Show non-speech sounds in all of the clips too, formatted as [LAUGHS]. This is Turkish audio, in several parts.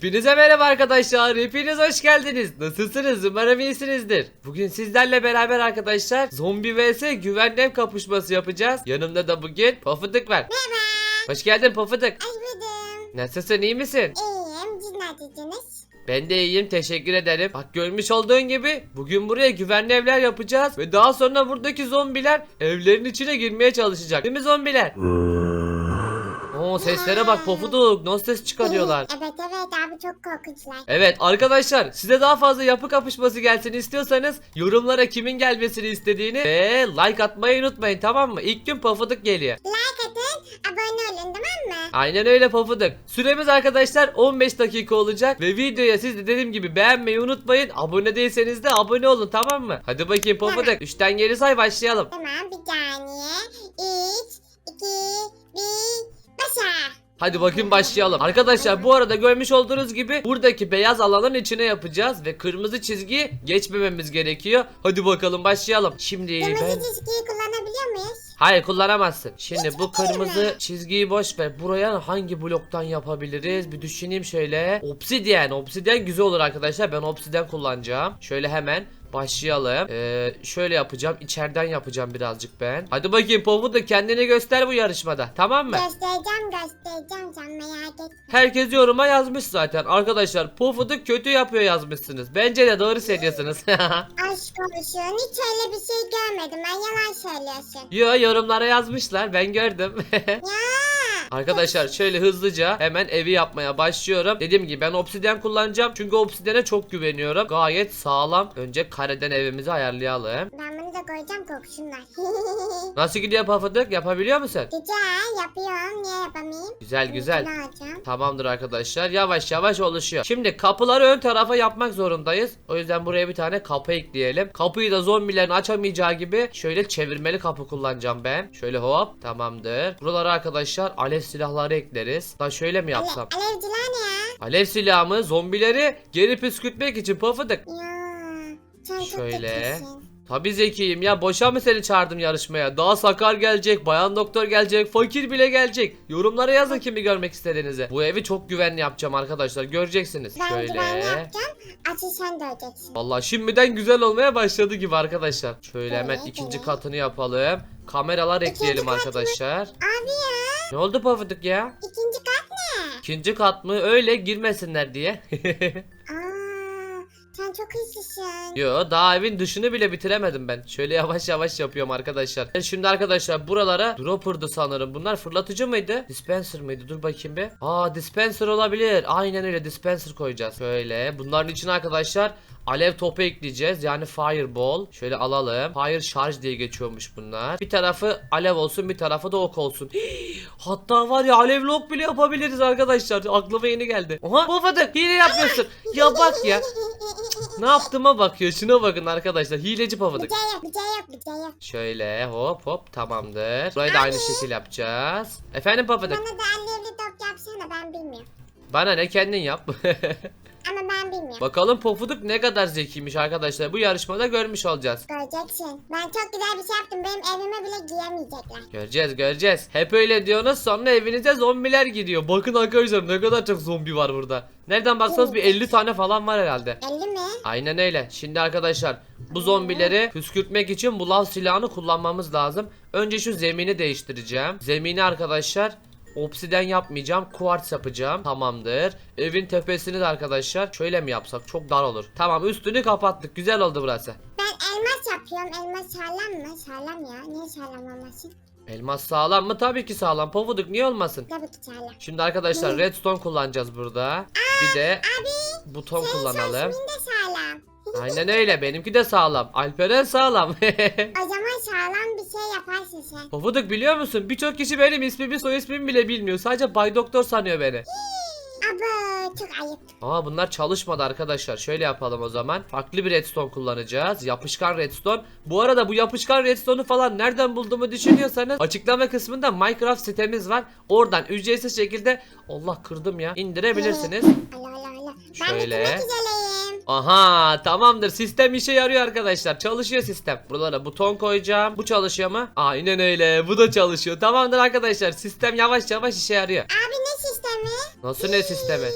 Hepinize merhaba arkadaşlar. Hepiniz hoş geldiniz. Nasılsınız? Umarım iyisinizdir. Bugün sizlerle beraber arkadaşlar zombi vs güvenli ev kapışması yapacağız. Yanımda da bugün Pofuduk var. Merhaba. Hoş geldin Pofuduk. Buldum. Nasılsın iyi misin? İyiyim. Siz neredesiniz? Ben de iyiyim teşekkür ederim. Bak görmüş olduğun gibi bugün buraya güvenli evler yapacağız. Ve daha sonra buradaki zombiler evlerin içine girmeye çalışacak. Değil mi zombiler? Oo seslere bak Pofuduk. Nasıl ses çıkarıyorlar. evet evet abi çok korkunçlar. Evet arkadaşlar size daha fazla yapı kapışması gelsin istiyorsanız yorumlara kimin gelmesini istediğini ve like atmayı unutmayın tamam mı? İlk gün Pofuduk geliyor. Like atın, abone olun tamam mı? Aynen öyle Pofuduk. Süremiz arkadaşlar 15 dakika olacak ve videoya siz de dediğim gibi beğenmeyi unutmayın. Abone değilseniz de abone olun tamam mı? Hadi bakayım Pofuduk. 3'ten geri say başlayalım. Tamam bir saniye. 3, 2, 1, Hadi bakayım başlayalım. Arkadaşlar bu arada görmüş olduğunuz gibi buradaki beyaz alanın içine yapacağız ve kırmızı çizgiyi geçmememiz gerekiyor. Hadi bakalım başlayalım. Şimdi Kırmızı ben... çizgiyi kullanabiliyor muyuz? Hayır kullanamazsın. Şimdi bu Hiç kırmızı çizgiyi boş ver. Buraya hangi bloktan yapabiliriz? Bir düşüneyim şöyle. Obsidian. Obsidian güzel olur arkadaşlar. Ben obsidian kullanacağım. Şöyle hemen başlayalım. Ee, şöyle yapacağım. İçeriden yapacağım birazcık ben. Hadi bakayım Pofu da kendini göster bu yarışmada. Tamam mı? Göstereceğim göstereceğim sen merak etme. Herkes yoruma yazmış zaten. Arkadaşlar Pofuduk kötü yapıyor yazmışsınız. Bence de doğru söylüyorsunuz. [LAUGHS] Aşk olsun hiç öyle bir şey görmedim ben yalan söylüyorsun. Yo yorumlara yazmışlar. Ben gördüm. [LAUGHS] Ya. Arkadaşlar şöyle hızlıca hemen evi yapmaya başlıyorum. Dediğim gibi ben obsidyen kullanacağım. Çünkü obsidyene çok güveniyorum. Gayet sağlam. Önce kareden evimizi ayarlayalım. Ben bunu da koyacağım koksunlar. [LAUGHS] Nasıl gidiyor Pofuduk? Yapabiliyor musun? Güzel yapıyorum niye yapamayayım? Güzel güzel. Şunu alacağım. Tamamdır arkadaşlar. Yavaş yavaş oluşuyor. Şimdi kapıları ön tarafa yapmak zorundayız. O yüzden buraya bir tane kapı ekleyelim. Kapıyı da zombilerin açamayacağı gibi şöyle çevirmeli kapı kullanacağım ben. Şöyle hop tamamdır. Buralara arkadaşlar alev silahları ekleriz. Da şöyle mi yapsam? Ale- alevciler ne ya? Alev silahımı zombileri geri püskürtmek için pafıdık. Ya Şöyle. Tabii zekiyim ya boşa mı seni çağırdım yarışmaya? Daha sakar gelecek, bayan doktor gelecek, fakir bile gelecek. Yorumlara yazın kimi görmek istediğinizi. Bu evi çok güvenli yapacağım arkadaşlar göreceksiniz. Ben Şöyle. güvenli yapacağım. Açı sen de öleceksin. Vallahi şimdiden güzel olmaya başladı gibi arkadaşlar. Şöyle hemen ikinci katını yapalım. Kameralar ekleyelim arkadaşlar. Abi Ne oldu pafıdık ya? ikinci kat ne? İkinci kat mı? Öyle girmesinler diye. [LAUGHS] Aa sen çok hızlısın. Yo daha evin dışını bile bitiremedim ben. Şöyle yavaş yavaş yapıyorum arkadaşlar. Ben Şimdi arkadaşlar buralara dropper'dı sanırım. Bunlar fırlatıcı mıydı? Dispenser mıydı? Dur bakayım bir. Aa dispenser olabilir. Aynen öyle dispenser koyacağız. Şöyle bunların içine arkadaşlar alev topu ekleyeceğiz. Yani fireball. Şöyle alalım. Fire charge diye geçiyormuş bunlar. Bir tarafı alev olsun bir tarafı da ok olsun. [GASPS] Hatta var ya alevli ok bile yapabiliriz arkadaşlar. Aklıma yeni geldi. Oha babadık hile yapıyorsun. ya bak ya. Ne yaptığıma bakıyor. Şuna bakın arkadaşlar. Hileci pavadık. Bir şey yok bir şey yok bir şey yok. Şöyle hop hop tamamdır. Burayı da aynı şekil yapacağız. Efendim pavadık. Bana da alevli top yapsana ben bilmiyorum. Bana ne kendin yap. [LAUGHS] Ama ben bilmiyorum. Bakalım pofuduk ne kadar zekiymiş arkadaşlar. Bu yarışmada görmüş olacağız. Göreceksin. Ben çok güzel bir şey yaptım. Benim evime bile giyemeyecekler. Göreceğiz göreceğiz. Hep öyle diyorsunuz sonra evinize zombiler gidiyor. Bakın arkadaşlar ne kadar çok zombi var burada. Nereden baksanız bir 50 tane falan var herhalde. 50 mi? Aynen öyle. Şimdi arkadaşlar bu zombileri püskürtmek için bu lav silahını kullanmamız lazım. Önce şu zemini değiştireceğim. Zemini arkadaşlar obsiden yapmayacağım. Kuarts yapacağım. Tamamdır. Evin tepesini de arkadaşlar şöyle mi yapsak? Çok dar olur. Tamam üstünü kapattık. Güzel oldu burası. Ben elmas yapıyorum. Elmas sağlam mı? Sağlam ya. Niye sağlam olmasın? Elmas sağlam mı? Tabii ki sağlam. Pofuduk niye olmasın? Tabii ki sağlam. Şimdi arkadaşlar redstone kullanacağız burada. Bir de buton Senin kullanalım. sözümün de sağlam. Aynen öyle. Benimki de sağlam. Alperen sağlam. [LAUGHS] O zaman sağlam bir şey yaparsın sen. Pofuduk biliyor musun? Birçok kişi benim ismimi soy ismimi bile bilmiyor. Sadece Bay Doktor sanıyor beni. Aba çok ayıp. Aa bunlar çalışmadı arkadaşlar. Şöyle yapalım o zaman. Farklı bir redstone kullanacağız. Yapışkan redstone. Bu arada bu yapışkan redstone'u falan nereden bulduğumu düşünüyorsanız açıklama kısmında Minecraft sitemiz var. Oradan ücretsiz şekilde Allah kırdım ya. indirebilirsiniz. Allah Allah Allah. Ben Şöyle. bitirmek üzereyim. Aha tamamdır. Sistem işe yarıyor arkadaşlar. Çalışıyor sistem. Buralara buton koyacağım. Bu çalışıyor mu? Aynen öyle. Bu da çalışıyor. Tamamdır arkadaşlar. Sistem yavaş yavaş işe yarıyor. Abi ne sistemi? Nasıl ne sistemi?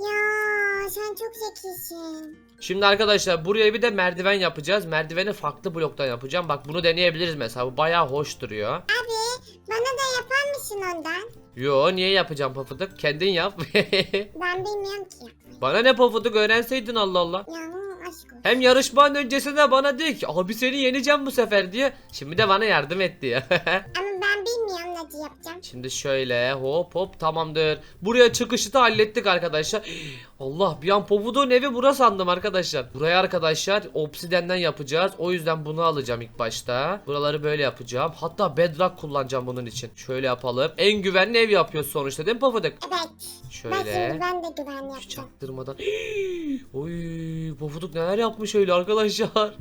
Ya çok zekisin. Şimdi arkadaşlar buraya bir de merdiven yapacağız. Merdiveni farklı bloktan yapacağım. Bak bunu deneyebiliriz mesela. Bu bayağı hoş duruyor. Abi bana da yapar mısın ondan? Yo niye yapacağım pofuduk? Kendin yap. [LAUGHS] Ben bilmiyorum ki. Bana ne pofuduk öğrenseydin Allah Allah. Ya hı, aşk olsun. Hem yarışmanın öncesinde bana diyor ki abi seni yeneceğim bu sefer diye. Şimdi de bana yardım et diyor. [LAUGHS] Ama ben bilmiyorum nasıl yapacağım. Şimdi şöyle hop hop tamamdır. Buraya çıkışı da hallettik arkadaşlar. [GASPS] Allah bir an Pofuduk'un evi bura sandım arkadaşlar. Buraya arkadaşlar obsidenden yapacağız. O yüzden bunu alacağım ilk başta. Buraları böyle yapacağım. Hatta bedrock kullanacağım bunun için. Şöyle yapalım. En güvenli ev yapıyoruz sonuçta değil mi Pofuduk? Evet. Şöyle. ben de güvenli Şu yapacağım. çaktırmadan. [GASPS] Oy Pofuduk neler yapmış öyle arkadaşlar.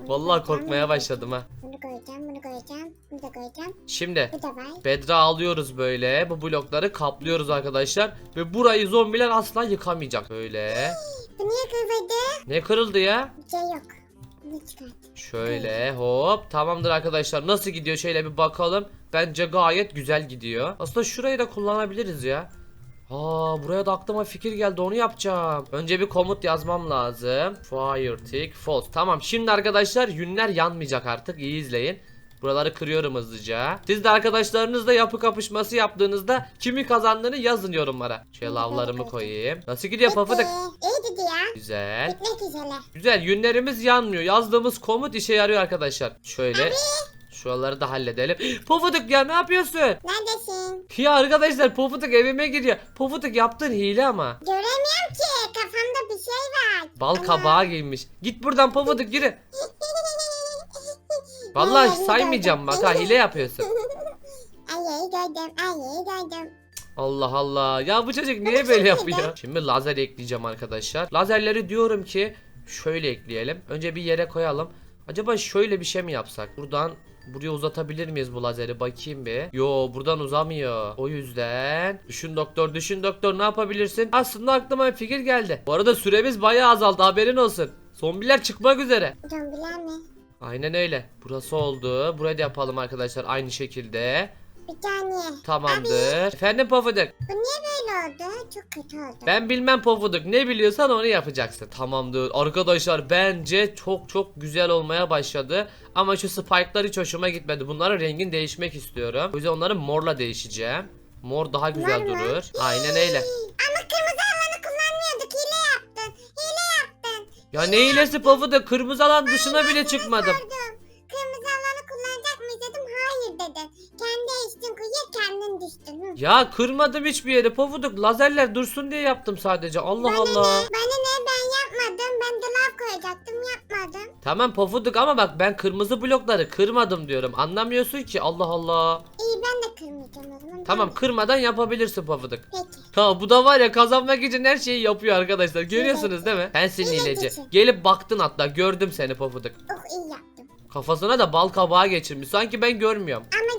Vallahi korkmaya başladım ha. Bunu koyacağım, bunu koyacağım, bunu da koyacağım. Şimdi Bu da var. Bedra alıyoruz böyle. Bu blokları kaplıyoruz arkadaşlar. Ve burayı zombiler asla yıkamayacak. Böyle. Bu niye kırıldı? Ne kırıldı ya? Bir şey yok. Şöyle hop. Tamamdır arkadaşlar. Nasıl gidiyor? Şöyle bir bakalım. Bence gayet güzel gidiyor. Aslında şurayı da kullanabiliriz ya. Aa buraya da aklıma fikir geldi onu yapacağım. Önce bir komut yazmam lazım. Fire tick false. Tamam şimdi arkadaşlar yünler yanmayacak artık. İyi izleyin. Buraları kırıyorum hızlıca. Siz de arkadaşlarınızla yapı kapışması yaptığınızda kimi kazandığını yazın yorumlara. Şöyle lavlarımı koyayım. Nasıl gidiyor? Bitti. İyi ya. Güzel. Bitmek üzere. Güzel yünlerimiz yanmıyor. Yazdığımız komut işe yarıyor arkadaşlar. Şöyle şuraları da halledelim. [GASPS] Pofuduk ya ne yapıyorsun? Neredesin? Ya arkadaşlar Pofuduk evime giriyor. Pofuduk yaptığın hile ama. Göremiyorum ki. Kafamda bir şey var. Bal Ama- kabağı giymiş. Git buradan Pofuduk yürü. [LAUGHS] Vallahi Ay, saymayacağım bak ha hile yapıyorsun. Ay gördüm. Ay gördüm. Allah Allah. Ya bu çocuk niye böyle yapıyor? Şimdi lazer ekleyeceğim arkadaşlar. Lazerleri diyorum ki şöyle ekleyelim. Önce bir yere koyalım. Acaba şöyle bir şey mi yapsak? Buradan buraya uzatabilir miyiz bu lazeri? Bakayım bir. Yo buradan uzamıyor. O yüzden düşün doktor düşün doktor ne yapabilirsin? Aslında aklıma bir fikir geldi. Bu arada süremiz bayağı azaldı haberin olsun. Zombiler çıkmak üzere. Zombiler mi? Aynen öyle. Burası oldu. Burayı da yapalım arkadaşlar aynı şekilde. Bir saniye. Tamamdır. Efendim Pofuduk. Bu niye böyle oldu? Çok kötü oldu. Ben bilmem pofuduk ne biliyorsan onu yapacaksın. Tamamdır. Arkadaşlar bence çok çok güzel olmaya başladı. Ama şu spike'lar hiç hoşuma gitmedi. Bunların rengin değişmek istiyorum. O yüzden onları morla değişeceğim. Mor daha güzel Mor durur. Aynen öyle. Ama Ya ne iyilesi pofuduk kırmızı alan dışına bile çıkmadım. Sordum. Kırmızı alanı kullanacak mıyız dedim. Hayır dedin. Kendi içtin kuyuya kendin düştün. Hı. Ya kırmadım hiçbir yere pofuduk. Lazerler dursun diye yaptım sadece. Allah Allah. Bana ne ben yapmadım. Ben de lav koyacaktım yapmadım. Tamam pofuduk ama bak ben kırmızı blokları kırmadım diyorum. Anlamıyorsun ki Allah Allah. Ben de kırmayacağım o zaman. Tamam kırmadan yapabilirsin pofuduk. Peki. Ha bu da var ya kazanmak için her şeyi yapıyor arkadaşlar. Görüyorsunuz değil mi? Evet, hileci. Gelip baktın hatta gördüm seni pofuduk. Oh iyi yaptım. Kafasına da bal kabağı geçirmiş. Sanki ben görmüyorum. Ama.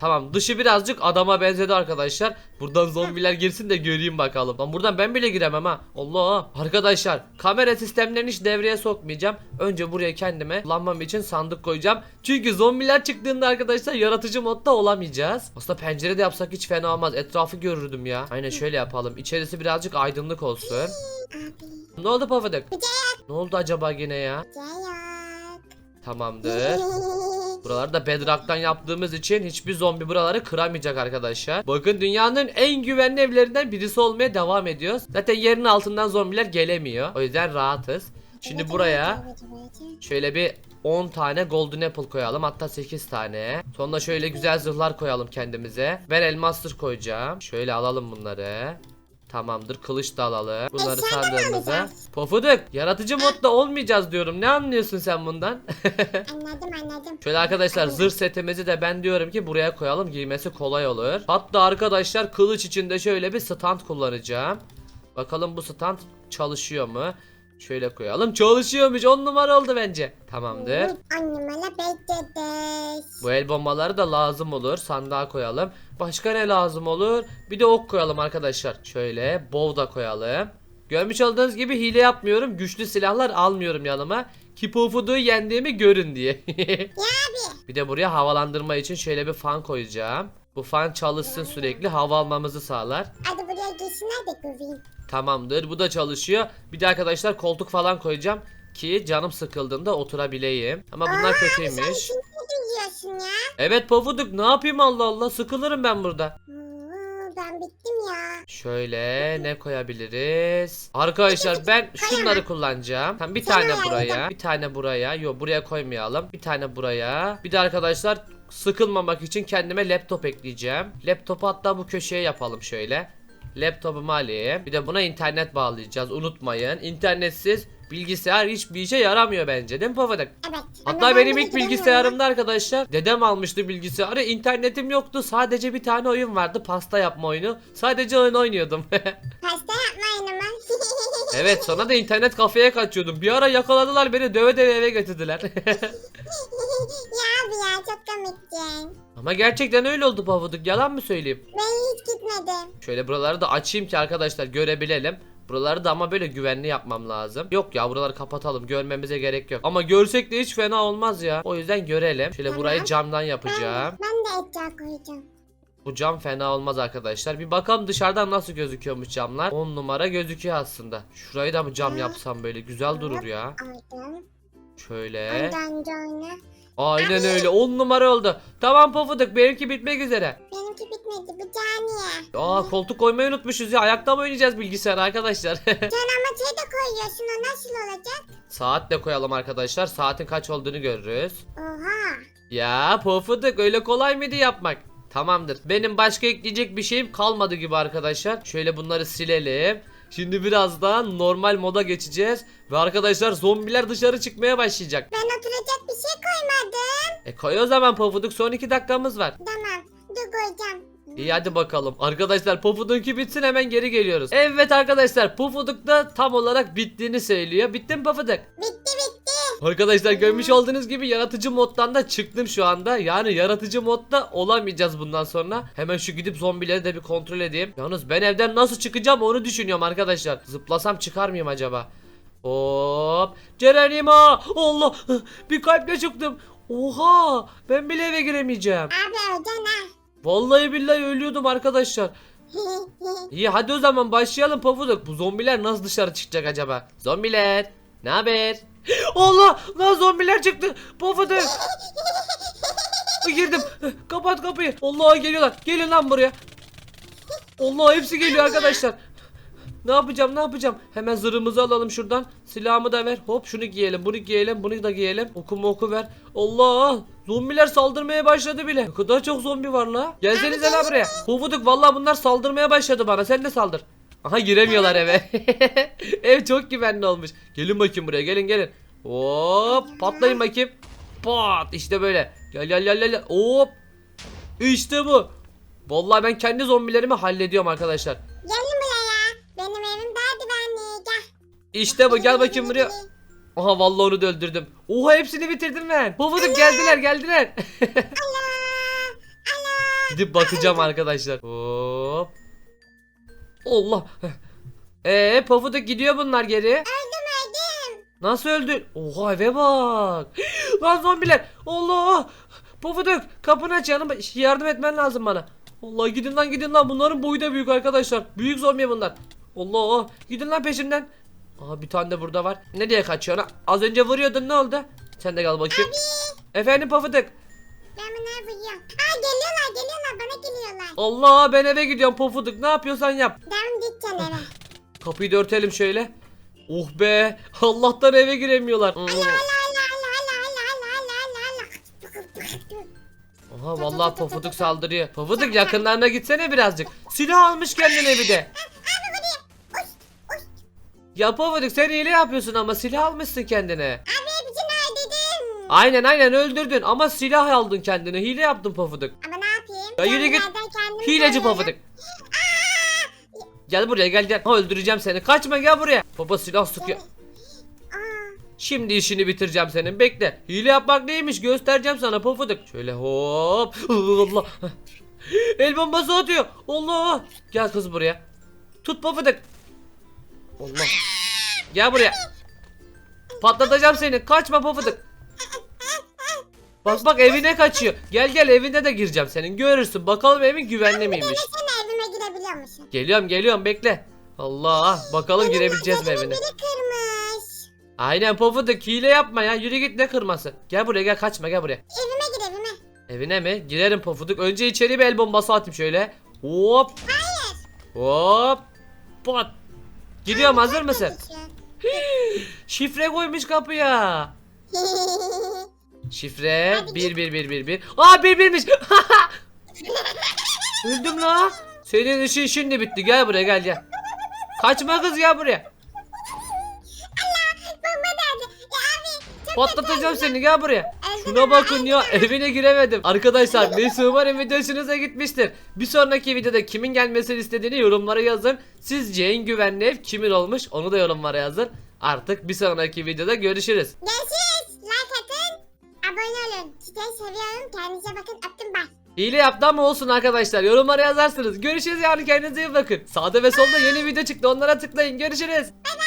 Tamam dışı birazcık adama benzedi arkadaşlar. Buradan zombiler girsin de göreyim bakalım. Lan buradan ben bile giremem ha. Allah. Arkadaşlar kamera sistemlerini hiç devreye sokmayacağım. Önce buraya kendime kullanmam için sandık koyacağım. Çünkü zombiler çıktığında arkadaşlar yaratıcı modda olamayacağız. Aslında pencerede yapsak hiç fena olmaz. Etrafı görürdüm ya. Aynen şöyle yapalım. İçerisi birazcık aydınlık olsun. Ne oldu şey Ne oldu acaba yine ya? Tamamdır. [LAUGHS] Buraları da bedrock'tan yaptığımız için hiçbir zombi buraları kıramayacak arkadaşlar. Bakın dünyanın en güvenli evlerinden birisi olmaya devam ediyoruz. Zaten yerin altından zombiler gelemiyor. O yüzden rahatız. Şimdi Evet, buraya evet, evet, evet. şöyle bir 10 tane golden apple koyalım. Hatta 8 tane. Sonra şöyle güzel zırhlar koyalım kendimize. Ben elmasır koyacağım. Şöyle alalım bunları. Tamamdır. Kılıç da alalım. Bunları Eşya sandığımıza. Pofuduk. Yaratıcı modda olmayacağız diyorum. Ne anlıyorsun sen bundan? [LAUGHS] Anladım anladım. Şöyle arkadaşlar zırh setimizi de ben diyorum ki buraya koyalım giymesi kolay olur. Hatta arkadaşlar kılıç içinde şöyle bir stand kullanacağım. Bakalım bu stand çalışıyor mu? Şöyle koyalım. Çalışıyormuş 10 numara oldu bence. Tamamdır. Anneme bekleriz. Bu el bombaları da lazım olur. Sandığa koyalım. Başka ne lazım olur? Bir de ok koyalım arkadaşlar. Şöyle bow da koyalım. Görmüş olduğunuz gibi hile yapmıyorum. Güçlü silahlar almıyorum yanıma. Ki Pufuduğu yendiğimi görün diye. [LAUGHS] bir de buraya havalandırma için şöyle bir fan koyacağım. Bu fan çalışsın sürekli hava almamızı sağlar. Hadi buraya girsinler de göreyim. Tamamdır bu da çalışıyor. Bir de arkadaşlar koltuk falan koyacağım ki canım sıkıldığında oturabileyim. Ama bunlar Aa, Sen kötüymüş. şimdi ne diyorsun ya? Evet pofuduk ne yapayım Allah Allah sıkılırım ben burada. Hmm, ben bittim ya. Şöyle ne koyabiliriz? Arkadaşlar ben şunları kullanacağım. Tamam bir tane buraya, bir tane buraya. Yok buraya koymayalım. Bir tane buraya. Bir de arkadaşlar sıkılmamak için kendime laptop ekleyeceğim. Laptopu hatta bu köşeye yapalım şöyle. Laptopumu alayım. Bir de buna internet bağlayacağız. Unutmayın. İnternetsiz bilgisayar hiçbir işe yaramıyor bence. Değil mi Pofuduk? Evet. Hatta benim ilk bilgisayarımda arkadaşlar dedem almıştı bilgisayarı. İnternetim yoktu. Sadece bir tane oyun vardı. Pasta yapma oyunu. Sadece oyun oynuyordum. [LAUGHS] Pasta yapmayın ama. evet sonra da internet kafeye kaçıyordum. Bir ara yakaladılar beni döve döve eve götürdüler. [LAUGHS] ya çok komiktin. Ama gerçekten öyle oldu Pavuduk. Yalan mı söyleyeyim? Ben hiç gitmedim. Şöyle buraları da açayım ki arkadaşlar görebilelim. Buraları da ama böyle güvenli yapmam lazım. Yok ya buraları kapatalım. Görmemize gerek yok. Ama görsek de hiç fena olmaz ya. O yüzden görelim. Şöyle Tamam. burayı camdan Ben, yapacağım. ben de etraf koyacağım. Bu cam fena olmaz arkadaşlar. Bir bakalım dışarıdan nasıl gözüküyormuş camlar. 10 numara gözüküyor aslında. Şurayı da mı cam yapsam böyle güzel durur ya. Aldım. Şöyle. Ondan sonra. Aynen öyle 10 numara oldu. Tamam pofuduk benimki bitmek üzere. Benimki bitmedi. Bu caniye. Aa koltuk koymayı unutmuşuz ya. Ayakta mı oynayacağız bilgisayar arkadaşlar? [LAUGHS] Sen ama şey de koyuyorsun. O nasıl olacak? Saat de koyalım arkadaşlar. Saatin kaç olduğunu görürüz. Oha. Ya pofuduk öyle kolay mıydı yapmak? Tamamdır. Benim başka ekleyecek bir şeyim kalmadı gibi arkadaşlar. Şöyle bunları silelim. Şimdi birazdan normal moda geçeceğiz. Ve arkadaşlar zombiler dışarı çıkmaya başlayacak. Ben oturacak bir şey koymadım. E koy o zaman pofuduk son 2 dakikamız var. Tamam. Dur koyacağım. İyi hadi bakalım. Arkadaşlar Pufuduk'unki bitsin hemen geri geliyoruz. Evet arkadaşlar Pufuduk da tam olarak bittiğini söylüyor. Bitti mi Pufuduk? Bitti bitti. Arkadaşlar görmüş olduğunuz gibi yaratıcı moddan da çıktım şu anda. Yani yaratıcı modda olamayacağız bundan sonra. Hemen şu gidip zombileri de bir kontrol edeyim. Yalnız ben evden nasıl çıkacağım onu düşünüyorum arkadaşlar. Zıplasam çıkar mıyım acaba? Hop. Cerenimo. Allah. Bir kalple çıktım. Oha. Ben bile eve giremeyeceğim. Abi öden ha. Vallahi billahi ölüyordum arkadaşlar. [LAUGHS] İyi hadi o zaman başlayalım Pofuduk. Bu zombiler nasıl dışarı çıkacak acaba? Zombiler. Ne haber? Allah! Lan zombiler çıktı. Pofuduk. Girdim. Kapat kapıyı. Allah geliyorlar. Gelin lan buraya. Allah hepsi geliyor arkadaşlar. Ne yapacağım ne yapacağım? Hemen zırhımızı alalım şuradan. Silahımı da ver. Hop şunu giyelim bunu giyelim bunu da giyelim. Okuma oku ver. Allah! Zombiler saldırmaya başladı bile. Ne kadar çok zombi var la. Gelsenize la buraya. Pufuduk vallahi bunlar saldırmaya başladı bana. Sen de saldır. Aha giremiyorlar eve. [LAUGHS] Ev çok güvenli olmuş. Gelin bakayım buraya gelin gelin. Hop patlayın bakayım. Pat işte böyle. Gel gel gel gel. Hop. İşte bu. Vallahi ben kendi zombilerimi hallediyorum arkadaşlar. Gelin buraya. Benim evim daha güvenli. Gel. İşte bu gel bakayım buraya. Aha vallahi onu da öldürdüm. Oha hepsini bitirdim ben. Pofuduk geldiler geldiler. [LAUGHS] Alo. Alo. Gidip bakacağım arkadaşlar. Hop. Allah. Eee Pofuduk gidiyor bunlar geri. Öldüm öldüm. Nasıl öldü? Oha eve bak. [GASPS] Lan zombiler. Allah. Pofuduk kapını aç yanıma yardım etmen lazım bana. Allah gidin lan gidin lan bunların boyu da büyük arkadaşlar. Büyük zombi bunlar. Allah gidin lan peşimden. Aha bir tane de burada var. Nereye kaçıyorsun? ha? Az önce vuruyordun ne oldu? Sen de gel bakayım. Efendim Pofuduk. Ben bunları buluyorum. Aa geliyorlar geliyorlar bana geliyorlar. Allah ben eve gidiyorum Pofuduk. Ne yapıyorsan yap. Ben gideceğim eve. [LAUGHS] Kapıyı da örtelim şöyle. Oh be. Allah'tan eve giremiyorlar. Hmm. Ala ala ala ala ala ala ala ala ala. Aha vallahi Pofuduk saldırıyor. Pofuduk yakınlarına gitsene birazcık. Silah almış kendine bir de. [LAUGHS] Ya Pofuduk sen hile yapıyorsun ama silah almışsın kendine. Abi. Aynen aynen öldürdün ama silah aldın kendine. Hile yaptın Pofuduk. Ama ne yapayım? Ya yürü git. Kendimi Hileci koruyorum. Pofuduk. Gel buraya gel gel. Ha öldüreceğim seni. Kaçma gel buraya. Baba silah sıkıyor. Aa, Şimdi işini bitireceğim senin. Bekle. Hile yapmak neymiş göstereceğim sana Pofuduk. Şöyle hop. [LAUGHS] Allah. El bombası atıyor. Allah. Gel kız buraya. Tut Pofuduk. Allah. Gel buraya. Patlatacağım seni. Kaçma Pofuduk. Bak bak evine kaçıyor. Gel gel evine de gireceğim senin. Görürsün. Bakalım evin güvenli miymiş. Sen evime girebiliyor musun? Geliyorum geliyorum bekle. Allah bakalım girebileceğiz mi evine. Biri kırmış. Aynen Pofuduk hile yapma ya yürü git ne kırması. Gel buraya gel kaçma gel buraya. Evime gir evime. Evine mi? Girerim Pofuduk. Önce içeri bir el bombası atayım şöyle. Hop. Hop. Pat. Gidiyorum hazır mısın? Şifre koymuş kapıya. [LAUGHS] Şifre Hadi 1 1 1 1 1. Aa 1 1'miş. [LAUGHS] Öldüm la. Senin işin şimdi bitti. Gel buraya gel gel. Kaçma kız gel buraya. Abi. Patlatacağım seni gel buraya. Şuna bakın ya evine giremedim. Arkadaşlar neyse umarım video hoşunuza gitmiştir. Bir sonraki videoda kimin gelmesini istediğini yorumlara yazın. Sizce en güvenli ev kimin olmuş onu da yorumlara yazın. Artık bir sonraki videoda görüşürüz. Görüşürüz. Abone olun. Sizleri seviyorum. Kendinize bakın. Öptüm bye. Hile yaptı ama olsun arkadaşlar. Yorumlara yazarsınız. Görüşürüz yani kendinize iyi bakın. Sağda ve solda yeni video çıktı. Onlara tıklayın. Görüşürüz. Bay